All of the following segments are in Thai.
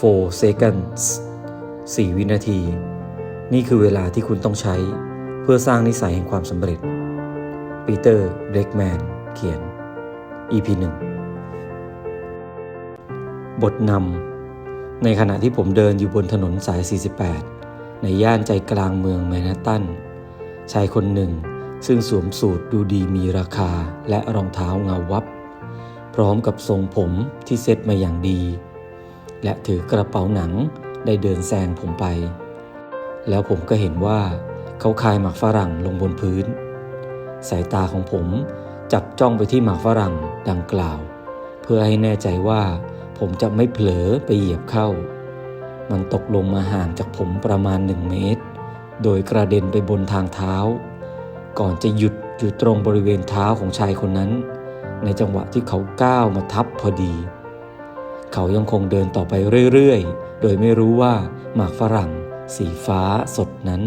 4 seconds 4 วินาที นี่คือเวลาที่คุณต้องใช้เพื่อสร้างนิสัยแห่งความสำเร็จ ปีเตอร์เบรกแมนเขียน EP 1 บทนำ ในขณะที่ผมเดินอยู่บนถนนสาย 48 ในย่านใจกลางเมืองแมนฮัตตัน ชายคนหนึ่งซึ่งสวมสูทดูดีมีราคาและรองเท้าเงาวับ พร้อมกับทรงผมที่เซ็ตมาอย่างดี และถือกระเป๋าหนังได้เดินแซงผมไป แล้วผมก็เห็นว่าเขาคายหมากฝรั่งลงบนพื้น สายตาของผมจับจ้องไปที่หมากฝรั่งดังกล่าว เพื่อให้แน่ใจว่าผมจะไม่เผลอไปเหยียบเข้า มันตกลงมาห่างจากผมประมาณหนึ่งเมตร โดยกระเด็นไปบนทางเท้า ก่อนจะหยุดอยู่ตรงบริเวณเท้าของชายคนนั้น ในจังหวะที่เขาก้าวมาทับพอดี เขายังคงเดินต่อไปเรื่อยๆ โดยไม่รู้ว่าหมากฝรั่ง สีฟ้าสดนั้น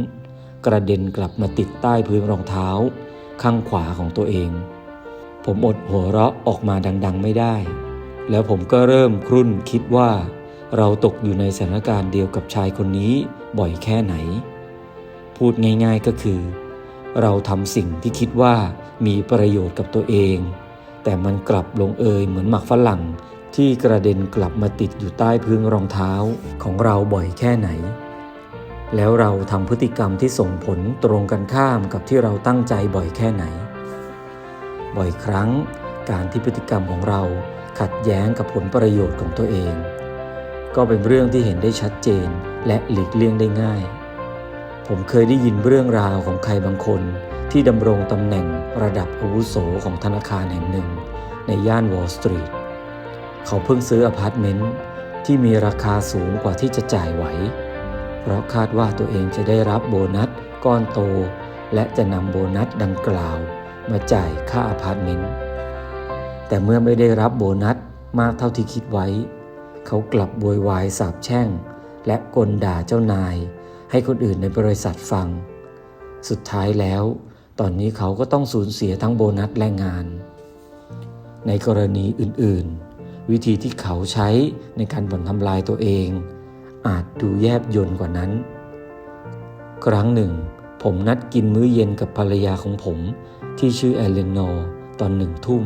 กระเด็นกลับมาติดใต้พื้นรองเท้า ข้างขวาของตัวเอง ผมอดหัวเราะออกมาดัง ๆ ไม่ได้ แล้วผมก็เริ่มครุ่นคิดว่า เราตกอยู่ในสถานการณ์เดียวกับชายคนนี้บ่อยแค่ไหน พูดง่ายๆก็คือ เราทำสิ่งที่คิดว่ามีประโยชน์กับตัวเอง แต่มันกลับลงเอยเหมือนหมักฝรั่ง ที่กระเด็นกลับมาติดอยู่ใต้พื้นรองเท้าของเราบ่อยแค่ไหน แล้วเราทำพฤติกรรมที่ส่งผลตรงกันข้ามกับที่เราตั้งใจบ่อยแค่ไหน บ่อยครั้งการที่พฤติกรรมของเราขัดแย้งกับผลประโยชน์ของตัวเอง ก็เป็นเรื่องที่เห็นได้ชัดเจนและหลีกเลี่ยงได้ง่าย ผมเคยได้ยินเรื่องราวของใครบางคนที่ดำรงตำแหน่งระดับอาวุโสของธนาคารแห่งหนึ่ง ในย่านวอลล์สตรีท เขาเพิ่งซื้ออพาร์ตเมนต์ที่มีราคาสูงกว่าที่จะจ่ายไหว เพราะคาดว่าตัวเองจะได้รับโบนัสก้อนโต และจะนำโบนัสดังกล่าว มาจ่ายค่าอพาร์ตเมนต์แต่เมื่อไม่ได้รับโบนัสมากเท่าที่คิดไว้ เขากลับโวยวายสาบแช่ง และกลด่าเจ้านาย ให้คนอื่นในบริษัทฟัง สุดท้ายแล้ว ตอนนี้เขาก็ต้องสูญเสียทั้งโบนัสและงาน ในกรณีอื่นๆ วิธีที่เขาใช้ในการบ่อนทำลายตัวเอง อาจดูแยบยนกว่านั้น ครั้งหนึ่ง ผมนัดกินมื้อเย็นกับภรรยาของผมที่ชื่อแอลเลนอร์ตอนหนึ่งทุ่ม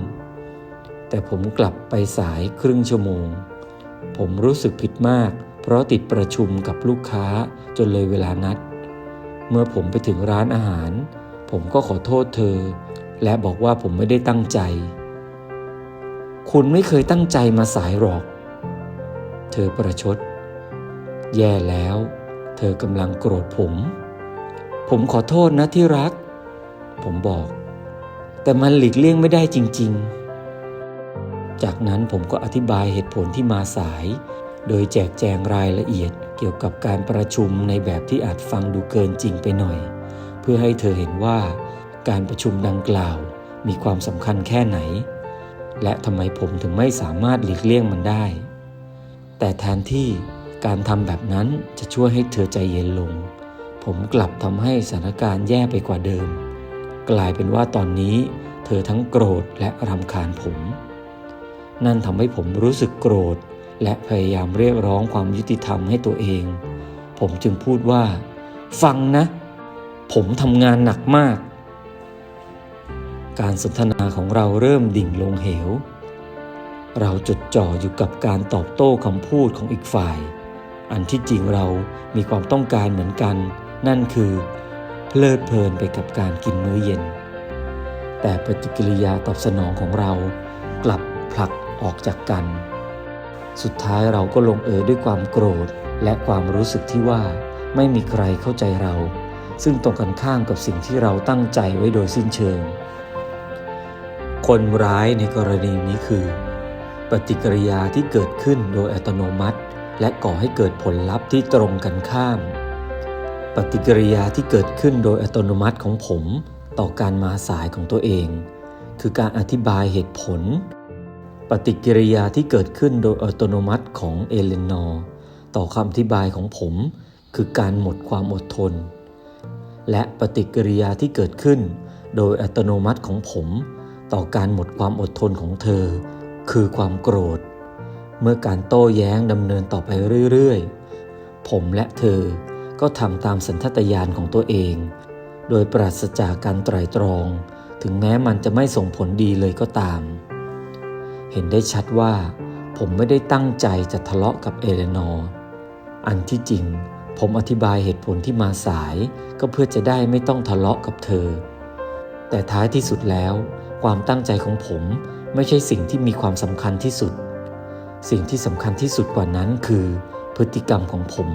แต่ผมกลับไปสายครึ่งชั่วโมง ผมรู้สึกผิดมาก เพราะติดประชุมกับลูกค้าจนเลยเวลานัด เมื่อผมไปถึงร้านอาหาร ผมก็ขอโทษเธอ และบอกว่าผมไม่ได้ตั้งใจ คุณไม่เคยตั้งใจมาสายหรอก เธอประชด แย่แล้ว เธอกำลังโกรธผม ผมขอโทษนะที่รัก ผมบอก แต่มันหลีกเลี่ยงไม่ได้จริง ๆ จากนั้นผมก็อธิบายเหตุผลที่มาสาย โดยแจกแจงรายละเอียดเกี่ยวกับการประชุมในแบบที่อาจฟังดูเกินจริงไปหน่อย เพื่อให้เธอเห็นว่า การประชุมดังกล่าวมีความสำคัญแค่ไหน และทำไมผมถึงไม่สามารถหลีกเลี่ยงมันได้ แต่แทนที่การทำแบบนั้นจะช่วยให้เธอใจเย็นลง ผมกลับทำให้สถานการณ์แย่ไปกว่าเดิม กลายเป็นว่าตอนนี้เธอทั้งโกรธและรำคาญผม นั่นทำให้ผมรู้สึกโกรธ และพยายามเรียกร้องความยุติธรรมให้ตัวเอง ผมจึงพูดว่า ฟังนะ ผมทำงานหนักมาก การสนทนาของเราเริ่มดิ่งลงเหว เราจดจ่ออยู่กับการตอบโต้คำพูดของอีกฝ่าย อันที่จริงเรามีความต้องการเหมือนกัน นั่นคือเพลิดเพลินไปกับการกินมื้อเย็น แต่ปฏิกิริยาตอบสนองของเรากลับผลักออกจากกัน สุดท้ายเราก็ลงเอยด้วยความโกรธและความรู้สึกที่ว่าไม่มีใครเข้าใจเรา ซึ่งตรงกันข้ามกับสิ่งที่เราตั้งใจไว้โดยสิ้นเชิง คนร้ายในกรณีนี้คือ ปฏิกิริยาที่เกิดขึ้นโดยอัตโนมัติ และก่อให้เกิดผลลัพธ์ที่ตรงกันข้าม ปฏิกิริยาที่เกิดขึ้นโดยอัตโนมัติของผม ต่อการมาสายของตัวเอง คือการอธิบายเหตุผล ปฏิกิริยาที่เกิดขึ้นโดยอัตโนมัติของเอเลนอร์ต่อคำอธิบายของผม คือการหมดความอดทน และปฏิกิริยาที่เกิดขึ้น โดยอัตโนมัติของผม ต่อการหมดความอดทนของเธอ คือความโกรธ เมื่อการโต้แย้งดำเนินต่อไปเรื่อยๆ ผมและเธอก็ทำตามสัญชาตญาณของตัวเอง โดยปราศจากการไตรตรอง ถึงแม้มันจะไม่ส่งผลดีเลยก็ตาม เห็นได้ชัดว่าผมไม่ได้ตั้งใจจะทะเลาะกับเอเลนอร์อันที่จริงผมอธิบายเหตุผลที่มาสายก็เพื่อจะได้ไม่ต้องทะเลาะกับเธอ แต่ท้ายที่สุดแล้ว ความตั้งใจของผมไม่ใช่สิ่งที่มีความสำคัญที่สุด สิ่งที่สำคัญที่สุดกว่านั้นคือ พฤติกรรมของผม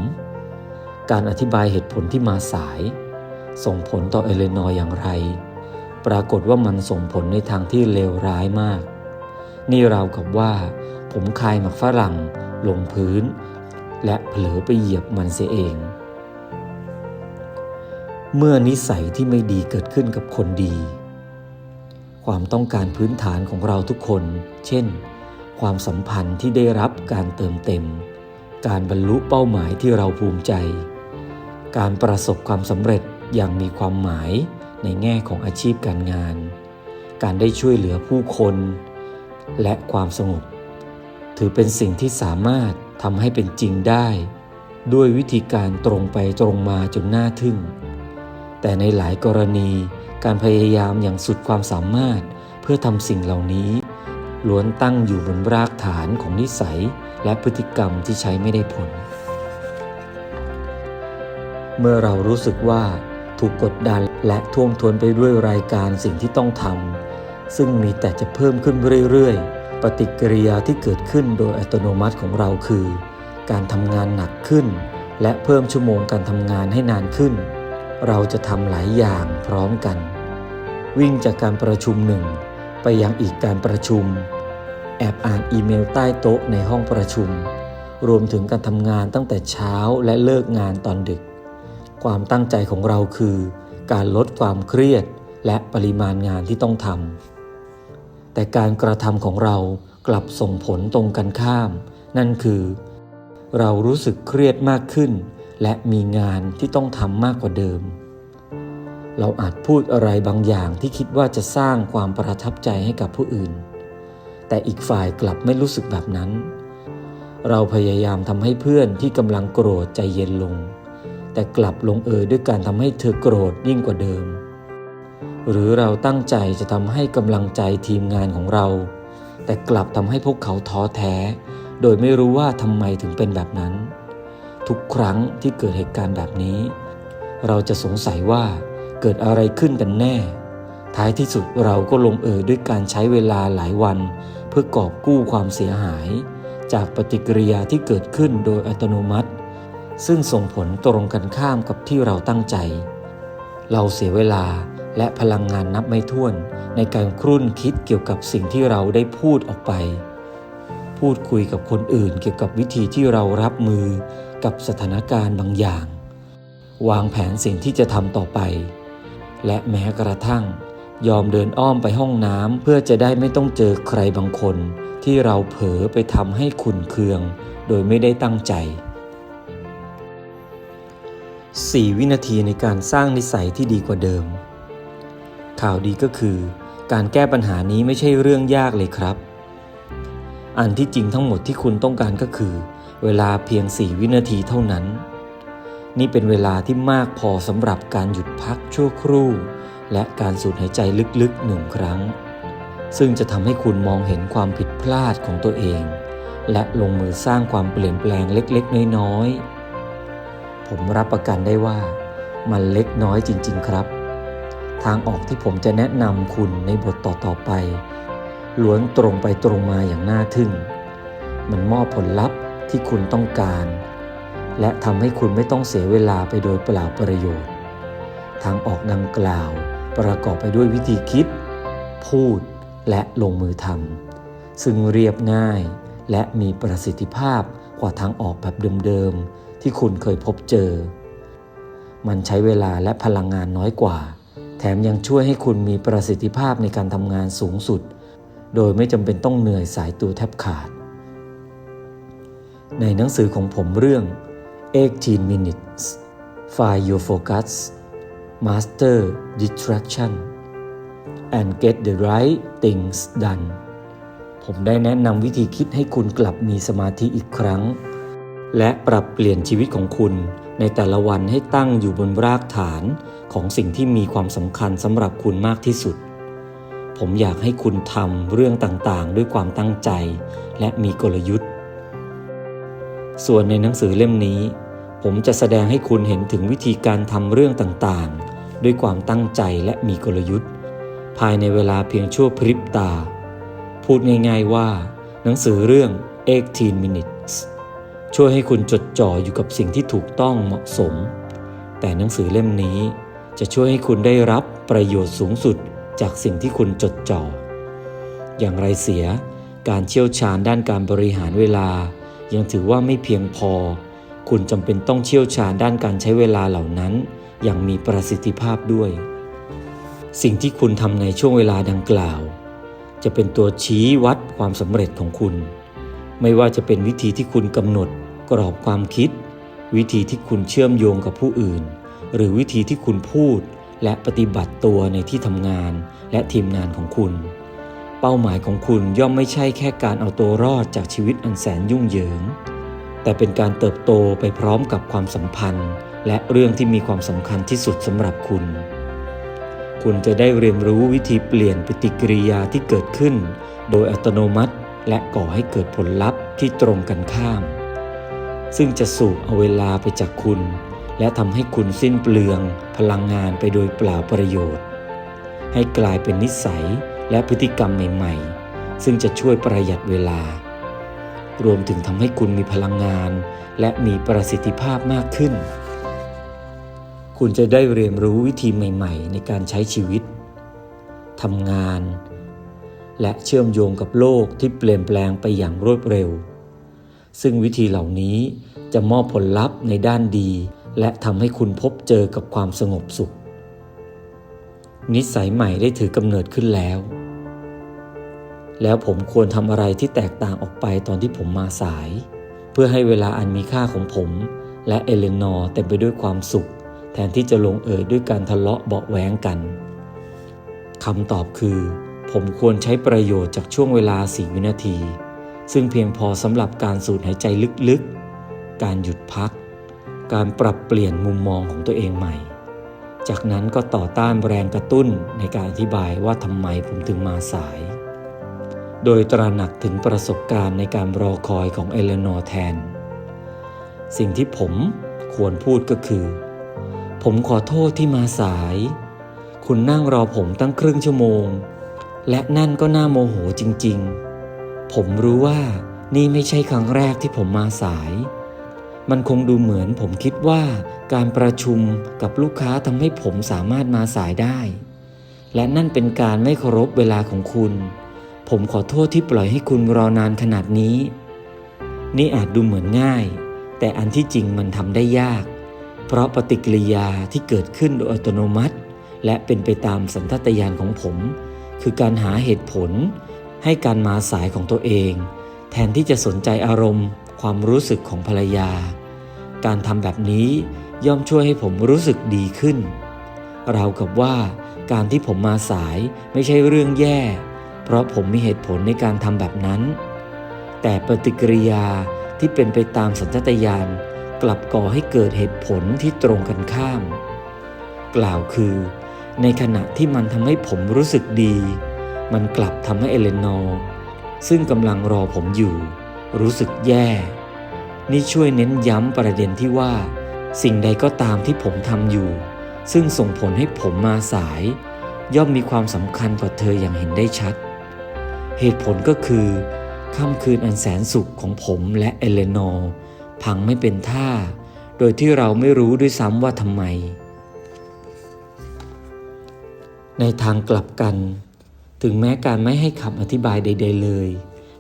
การอธิบายเหตุผลที่มาสาย ส่งผลต่อเอเลนอร์อย่างไร ปรากฏว่ามันส่งผลในทางที่เลวร้ายมาก นี่ราวกับว่า ผมคายหมักฝรั่ง ลงพื้น และเผลอไปเหยียบมันเสียเอง เมื่อนิสัยที่ไม่ดีเกิดขึ้นกับคนดี ความต้องการพื้นฐานของเราทุกคน เช่น ความสัมพันธ์ที่ได้รับการเติมเต็ม การบรรลุเป้าหมายที่เราภูมิใจ การประสบความสำเร็จอย่างมีความหมายในแง่ของอาชีพการงาน การได้ช่วยเหลือผู้คน และความสงบ ถือเป็นสิ่งที่สามารถทำให้เป็นจริงได้ ด้วยวิธีการตรงไปตรงมาจนน่าทึ่ง แต่ในหลายกรณี การพยายามอย่างสุดความสามารถเพื่อทำสิ่งเหล่านี้ ล้วนตั้งอยู่บนรากฐานของนิสัยและพฤติกรรมที่ใช้ไม่ได้ผล เมื่อเรารู้สึกว่าถูกกดดันและท่วมท้นไปด้วยรายการสิ่งที่ต้องทำซึ่งมีแต่จะเพิ่มขึ้นเรื่อยๆ ปฏิกิริยาที่เกิดขึ้นโดยอัตโนมัติของเราคือ การทำงานหนักขึ้น และเพิ่มชั่วโมงการทำงานให้นานขึ้น เราจะทำหลายอย่างพร้อมกัน วิ่งจากการประชุมหนึ่งไปยังอีกการประชุม แอบอ่านอีเมลใต้โต๊ะในห้องประชุม รวมถึงการทำงานตั้งแต่เช้าและเลิกงานตอนดึก ความตั้งใจของเราคือ การลดความเครียดและปริมาณงานที่ต้องทำแต่การกระทำของเรากลับส่งผลตรงกันข้าม นั่นคือ เรารู้สึกเครียดมากขึ้น และมีงานที่ต้องทำมากกว่าเดิม เราอาจพูดอะไรบางอย่างที่คิดว่าจะสร้างความประทับใจให้กับผู้อื่น แต่อีกฝ่ายกลับไม่รู้สึกแบบนั้น เราพยายามทำให้เพื่อนที่กำลังโกรธใจเย็นลง แต่กลับลงเอยด้วยการทำให้เธอโกรธยิ่งกว่าเดิม หรือเราตั้งใจจะทำให้กำลังใจทีมงานของเรา แต่กลับทำให้พวกเขาท้อแท้ โดยไม่รู้ว่าทำไมถึงเป็นแบบนั้น ทุกครั้งที่เกิดเหตุการณ์แบบนี้ เราจะสงสัยว่าเกิดอะไรขึ้นกันแน่ ท้ายที่สุดเราก็ลงเอยด้วยการใช้เวลาหลายวัน เพื่อกอบกู้ความเสียหาย จากปฏิกิริยาที่เกิดขึ้นโดยอัตโนมัติ ซึ่งส่งผลตรงกันข้ามกับที่เราตั้งใจ เราเสียเวลาและพลังงานนับไม่ถ้วน ในการครุ่นคิดเกี่ยวกับสิ่งที่เราได้พูดออกไป พูดคุยกับคนอื่นเกี่ยวกับวิธีที่เรารับมือ กับสถานการณ์บางอย่าง วางแผนสิ่งที่จะทำต่อไป และแม้กระทั่ง ยอมเดินอ้อมไปห้องน้ำเพื่อจะได้ไม่ต้องเจอใครบางคน ที่เราเผลอไปทำให้ขุนเคือง โดยไม่ได้ตั้งใจ 4 วินาทีในการสร้างนิสัยที่ดีกว่าเดิม ข่าวดีก็คือ การแก้ปัญหานี้ไม่ใช่เรื่องยากเลยครับ อันที่จริงทั้งหมดที่คุณต้องการก็คือ เวลาเพียง4วินาทีเท่านั้น นี่เป็นเวลาที่มากพอสำหรับการหยุดพักชั่วครู่ และการสูดหายใจลึกๆหนึ่งครั้ง ซึ่งจะทำให้คุณมองเห็นความผิดพลาดของตัวเอง และลงมือสร้างความเปลี่ยนแปลงเล็กๆ น้อยๆ ผมรับประกันได้ว่ามันเล็กน้อยจริง ๆ ครับ ทางออกที่ผมจะแนะนำคุณในบทต่อๆไปล้วนตรงไปตรงมาอย่างน่าทึ่ง มันมอบผลลัพธ์ ที่คุณต้องการ และทำให้คุณไม่ต้องเสียเวลาไปโดยเปล่าประโยชน์ ทางออกดังกล่าวประกอบไปด้วยวิธีคิด พูดและลงมือทำซึ่งเรียบง่ายและมีประสิทธิภาพกว่าทางออกแบบเดิมๆ ที่คุณเคยพบเจอ มันใช้เวลาและพลังงานน้อยกว่า แถมยังช่วยให้คุณมีประสิทธิภาพในการทำงานสูงสุด โดยไม่จำเป็นต้องเหนื่อยสายตัวแทบขาด ในหนังสือของผมเรื่อง 18 minutes Find your focus Master distraction and get the right things done ผมได้แนะนำวิธีคิดให้คุณกลับมีสมาธิอีกครั้ง และปรับเปลี่ยนชีวิตของคุณในแต่ละวันให้ตั้งอยู่บนรากฐานของสิ่งที่มีความสำคัญสำหรับคุณมากที่สุด ผมอยากให้คุณทำเรื่องต่างๆ ด้วยความตั้งใจ และมีกลยุทธ์ ส่วนในหนังสือเล่มนี้ ผมจะแสดงให้คุณเห็นถึงวิธีการทำเรื่องต่างๆ ด้วยความตั้งใจและมีกลยุทธ์ ภายในเวลาเพียงชั่วพริบตา พูดง่ายๆว่า หนังสือเรื่อง 18 minutes ช่วยให้คุณจดจ่ออยู่กับสิ่งที่ถูกต้องเหมาะสม แต่หนังสือเล่มนี้จะช่วยให้คุณได้รับประโยชน์สูงสุดจากสิ่งที่คุณจดจ่อ อย่างไรเสีย การเชี่ยวชาญด้านการบริหารเวลา ยังถือว่าไม่เพียงพอ คุณจำเป็นต้องเชี่ยวชาญด้านการใช้เวลาเหล่านั้น อย่างมีประสิทธิภาพด้วย สิ่งที่คุณทำในช่วงเวลาดังกล่าว จะเป็นตัวชี้วัดความสำเร็จของคุณ ไม่ว่าจะเป็นวิธีที่คุณกำหนดกรอบความคิด วิธีที่คุณเชื่อมโยงกับผู้อื่น หรือวิธีที่คุณพูดและปฏิบัติตัวในที่ทำงานและทีมงานของคุณ เป้าหมายของคุณย่อมไม่ใช่แค่การเอาตัวรอดจากชีวิตอันแสนยุ่งเหยิง แต่เป็นการเติบโตไปพร้อมกับความสัมพันธ์ และเรื่องที่มีความสำคัญที่สุดสำหรับคุณ คุณจะได้เรียนรู้วิธีเปลี่ยนปฏิกิริยาที่เกิดขึ้น โดยอัตโนมัติ และก่อให้เกิดผลลัพธ์ที่ตรงกันข้าม ซึ่งจะสูบเอาเวลาไปจากคุณ และทำให้คุณสิ้นเปลือง พลังงานไปโดยเปล่าประโยชน์ ให้กลายเป็นนิสัย และพฤติกรรมใหม่ๆ ซึ่งจะช่วยประหยัดเวลา รวมถึงทำให้คุณมีพลังงาน และมีประสิทธิภาพมากขึ้น คุณจะได้เรียนรู้วิธีใหม่ ๆ ในการใช้ชีวิตทำงาน และเชื่อมโยงกับโลกที่เปลี่ยนแปลงไปอย่างรวดเร็ว ซึ่งวิธีเหล่านี้จะมอบผลลัพธ์ในด้านดี และทำให้คุณพบเจอกับความสงบสุข นิสัยใหม่ได้ถือกำเนิดขึ้นแล้ว แล้วผมควรทำอะไรที่แตกต่างออกไปตอนที่ผมมาสาย เพื่อให้เวลาอันมีค่าของผม และเอเลนอร์เต็มไปด้วยความสุข แทนที่จะลงเอยด้วยการทะเลาะเบาะแว้งกันคำตอบคือ ผมควรใช้ประโยชน์จากช่วงเวลาสี่วินาที ซึ่งเพียงพอสำหรับการสูดหายใจลึกๆ การหยุดพัก การปรับเปลี่ยนมุมมองของตัวเองใหม่ จากนั้นก็ต่อต้านแรงกระตุ้นในการอธิบายว่าทำไมผมถึงมาสาย โดยตระหนักถึงประสบการณ์ในการรอคอยของเอเลนอร์แทน สิ่งที่ผมควรพูดก็คือ ผมขอโทษที่มาสาย คุณนั่งรอผมตั้งครึ่งชั่วโมง และนั่นก็น่าโมโหจริงๆ ผมรู้ว่านี่ไม่ใช่ครั้งแรกที่ผมมาสาย มันคงดูเหมือนผมคิดว่าการประชุมกับลูกค้าทำให้ผมสามารถมาสายได้ และนั่นเป็นการไม่เคารพเวลาของคุณ ผมขอโทษที่ปล่อยให้คุณรอนานขนาดนี้ นี่อาจดูเหมือนง่าย แต่อันที่จริงมันทำได้ยาก เพราะปฏิกิริยาที่เกิดขึ้นโดยอัตโนมัติ และเป็นไปตามสัญชาตญาณของผม คือการหาเหตุผล ให้การมาสายของตัวเอง แทนที่จะสนใจอารมณ์ ความรู้สึกของภรรยา การทำแบบนี้ย่อมช่วยให้ผมรู้สึกดีขึ้น ราวกับว่าการที่ผมมาสายไม่ใช่เรื่องแย่ เพราะผมมีเหตุผลในการทำแบบนั้น แต่ปฏิกิริยาที่เป็นไปตามสัญชาตญาณกลับก่อให้เกิดเหตุผลที่ตรงกันข้าม กล่าวคือ ในขณะที่มันทำให้ผมรู้สึกดี มันกลับทำให้เอเลนอร์ซึ่งกำลังรอผมอยู่ รู้สึกแย่ นี่ช่วยเน้นย้ำประเด็นที่ว่า สิ่งใดก็ตามที่ผมทำอยู่ ซึ่งส่งผลให้ผมมาสาย ย่อมมีความสำคัญกว่าเธออย่างเห็นได้ชัด เหตุผลก็คือค่ำคืนอันแสนสุขของผมและเอเลนอร์พังไม่เป็นท่า โดยที่เราไม่รู้ด้วยซ้ำว่าทำไม ในทางกลับกัน ถึงแม้การไม่ให้คำอธิบายใด ๆ เลย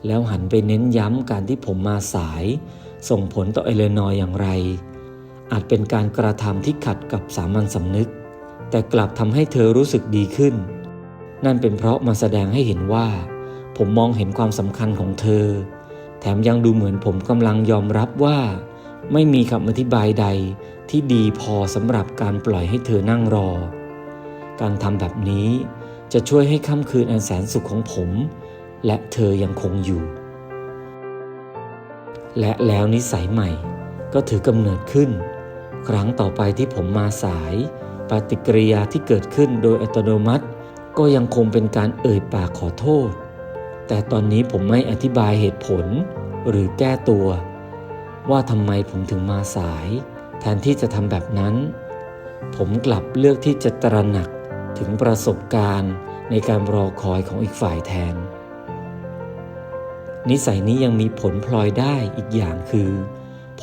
แล้วหันไปเน้นย้ำการที่ผมมาสาย ส่งผลต่อเอเลนอร์อย่างไร อาจเป็นการกระทำที่ขัดกับสามัญสำนึก แต่กลับทำให้เธอรู้สึกดีขึ้น นั่นเป็นเพราะมาแสดงให้เห็นว่า ผมมองเห็นความสำคัญของเธอ แถมยังดูเหมือนผมกำลังยอมรับว่า ไม่มีคำอธิบายใดที่ดีพอสำหรับการปล่อยให้เธอนั่งรอ การทำแบบนี้จะช่วยให้ค่ำคืนอันแสนสุขของผม และเธอยังคงอยู่ และแล้วนิสัยใหม่ก็ถือกำเนิดขึ้น ครั้งต่อไปที่ผมมาสาย ปฏิกิริยาที่เกิดขึ้นโดยอัตโนมัติ ก็ยังคงเป็นการเอ่ยปากขอโทษ แต่ตอนนี้ผมไม่อธิบายเหตุผล หรือแก้ตัว ว่าทำไมผมถึงมาสาย แทนที่จะทำแบบนั้น ผมกลับเลือกที่จะตระหนักถึงประสบการณ์ในการรอคอยของอีกฝ่ายแทน นิสัยนี้ยังมีผลพลอยได้อีกอย่างคือ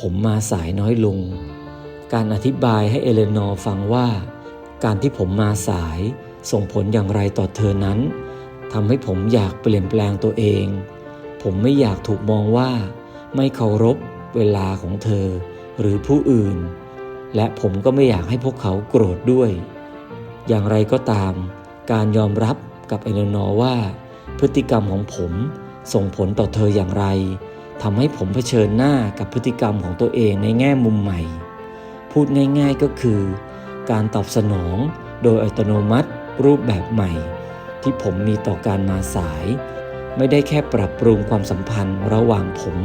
ผมมาสายน้อยลง การอธิบายให้เอเลนอร์ฟังว่า การที่ผมมาสายส่งผลอย่างไรต่อเธอนั้นทำให้ผมอยากเปลี่ยนแปลงตัวเอง ผมไม่อยากถูกมองว่า ไม่เคารพเวลาของเธอ หรือผู้อื่น และผมก็ไม่อยากให้พวกเขาโกรธด้วย อย่างไรก็ตาม การยอมรับกับเอเลนอร์ว่า พฤติกรรมของผม ส่งผลต่อเธออย่างไรทำให้ผมเผชิญหน้ากับพฤติกรรมของตัวเองในแง่มุมใหม่ พูดง่ายๆก็คือ การตอบสนองโดยอัตโนมัติรูปแบบใหม่ ที่ผมมีต่อการมาสาย ไม่ได้แค่ปรับปรุงความสัมพันธ์ระหว่างผม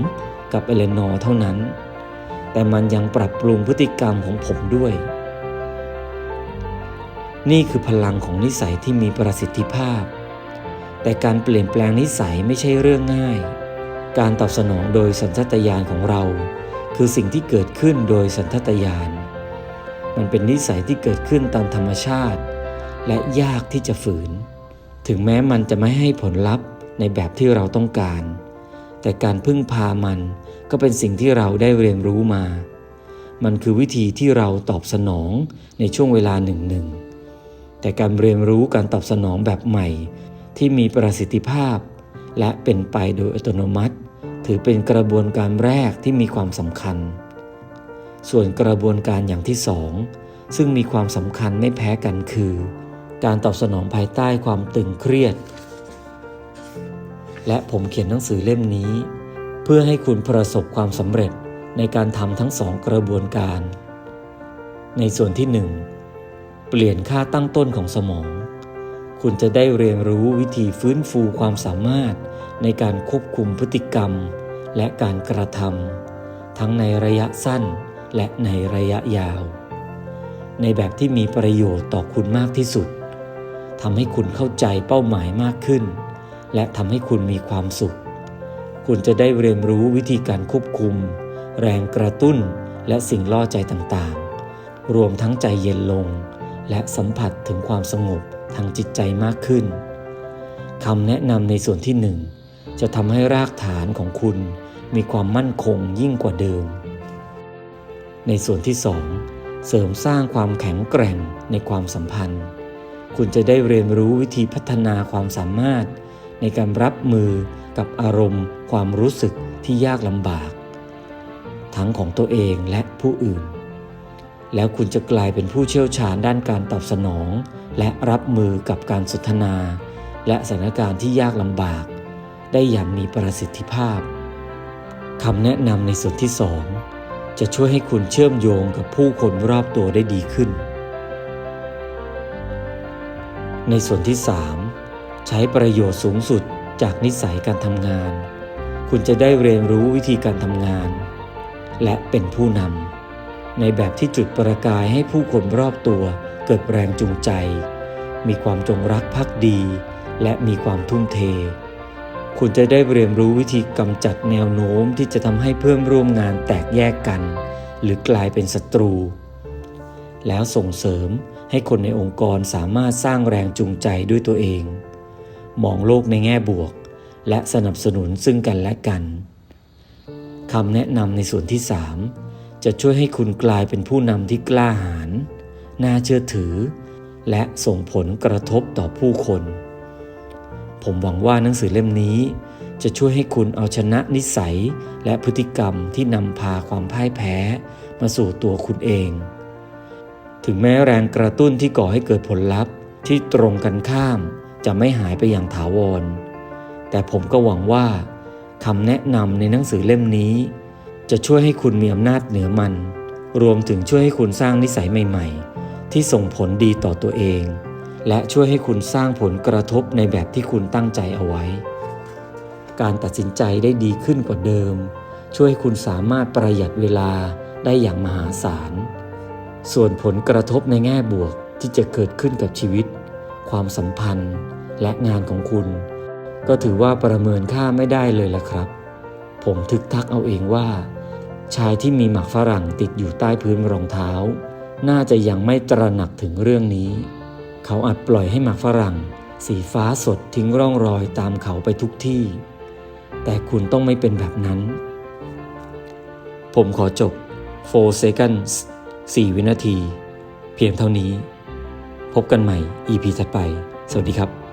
กับเอเลนอร์เท่านั้น แต่มันยังปรับปรุงพฤติกรรมของผมด้วย นี่คือพลังของนิสัยที่มีประสิทธิภาพ แต่การเปลี่ยนแปลงนิสัยไม่ใช่เรื่องง่าย การตอบสนองโดยสัญชาตญาณของเรา คือสิ่งที่เกิดขึ้นโดยสัญชาตญาณ มันเป็นนิสัยที่เกิดขึ้นตามธรรมชาติ และยากที่จะฝืน ถึงแม้มันจะไม่ให้ผลลัพธ์ในแบบที่เราต้องการ แต่การพึ่งพามันก็เป็นสิ่งที่เราได้เรียนรู้มา มันคือวิธีที่เราตอบสนองในช่วงเวลาหนึ่งหนึ่งแต่การเรียนรู้การตอบสนองแบบใหม่ ที่มีประสิทธิภาพ และเป็นไปโดยอัตโนมัติ ถือเป็นกระบวนการแรกที่มีความสำคัญ ส่วนกระบวนการอย่างที่สองซึ่งมีความสำคัญไม่แพ้กันคือ การตอบสนองภายใต้ความตึงเครียด และผมเขียนหนังสือเล่มนี้ เพื่อให้คุณประสบความสำเร็จในการทำทั้งสองกระบวนการ ในส่วนที่หนึ่งเปลี่ยนค่าตั้งต้นของสมอง คุณจะได้เรียนรู้วิธีฟื้นฟูความสามารถ ในการควบคุมพฤติกรรม และการกระทำทั้งในระยะสั้นและในระยะยาว ในแบบที่มีประโยชน์ต่อคุณมากที่สุดทำให้คุณเข้าใจเป้าหมายมากขึ้น และทำให้คุณมีความสุข คุณจะได้เรียนรู้วิธีการควบคุม แรงกระตุ้นและสิ่งล่อใจต่างๆ รวมทั้งใจเย็นลง และสัมผัสถึงความสงบ ทางจิตใจมากขึ้นคำแนะนำในส่วนที่หนึ่งจะทำให้รากฐานของคุณมีความมั่นคงยิ่งกว่าเดิม ในส่วนที่สองเสริมสร้างความแข็งแกร่งในความสัมพันธ์ คุณจะได้เรียนรู้วิธีพัฒนาความสามารถ ในการรับมือกับอารมณ์ ความรู้สึกที่ยากลำบาก ทั้งของตัวเองและผู้อื่น แล้วคุณจะกลายเป็นผู้เชี่ยวชาญด้านการตอบสนอง และรับมือกับการสนทนา และสถานการณ์ที่ยากลำบาก ได้อย่างมีประสิทธิภาพคำแนะนำในส่วนที่สองจะช่วยให้คุณเชื่อมโยงกับผู้คนรอบตัวได้ดีขึ้น ในส่วนที่ 3 ใช้ประโยชน์สูงสุดจากนิสัยการทำงาน คุณจะได้เรียนรู้วิธีการทำงาน และเป็นผู้นำในแบบที่จุดประกายให้ผู้คนรอบตัว เกิดแรงจูงใจ มีความจงรักภักดี และมีความทุ่มเท คุณจะได้เรียนรู้วิธีกำจัดแนวโน้มที่จะทำให้เพื่อนร่วมงานแตกแยกกัน หรือกลายเป็นศัตรู แล้วส่งเสริมให้คนในองค์กรสามารถสร้างแรงจูงใจด้วยตัวเอง มองโลกในแง่บวก และสนับสนุนซึ่งกันและกันคำแนะนำในส่วนที่ 3 จะช่วยให้คุณกลายเป็นผู้นำที่กล้าหาญ น่าเชื่อถือ และส่งผลกระทบต่อผู้คน ผมหวังว่าหนังสือเล่มนี้ จะช่วยให้คุณเอาชนะนิสัยและพฤติกรรมที่นำพาความพ่ายแพ้ มาสู่ตัวคุณเอง ถึงแม้แรงกระตุ้นที่ก่อให้เกิดผลลัพธ์ที่ตรงกันข้ามจะไม่หายไปอย่างถาวร แต่ผมก็หวังว่าคำแนะนำในหนังสือเล่มนี้ จะช่วยให้คุณมีอำนาจเหนือมัน รวมถึงช่วยให้คุณสร้างนิสัยใหม่ ๆ ที่ส่งผลดีต่อตัวเอง และช่วยให้คุณสร้างผลกระทบในแบบที่คุณตั้งใจเอาไว้ การตัดสินใจได้ดีขึ้นกว่าเดิม ช่วยให้คุณสามารถประหยัดเวลาได้อย่างมหาศาล ส่วนผลกระทบในแง่บวกที่จะเกิดขึ้นกับชีวิต ความสัมพันธ์ และงานของคุณ ก็ถือว่าประเมินค่าไม่ได้เลยละครับ ผมทึกทักเอาเองว่า ชายที่มีหมักฝรั่งติดอยู่ใต้พื้นรองเท้า น่าจะยังไม่ตระหนักถึงเรื่องนี้ เขาอาจปล่อยให้หมากฝรั่ง สีฟ้าสดทิ้งร่องรอยตามเขาไปทุกที่ แต่คุณต้องไม่เป็นแบบนั้น ผมขอจบ 4 seconds 4 วินาที เพียงเท่านี้ พบกันใหม่ EP ถัดไป สวัสดีครับ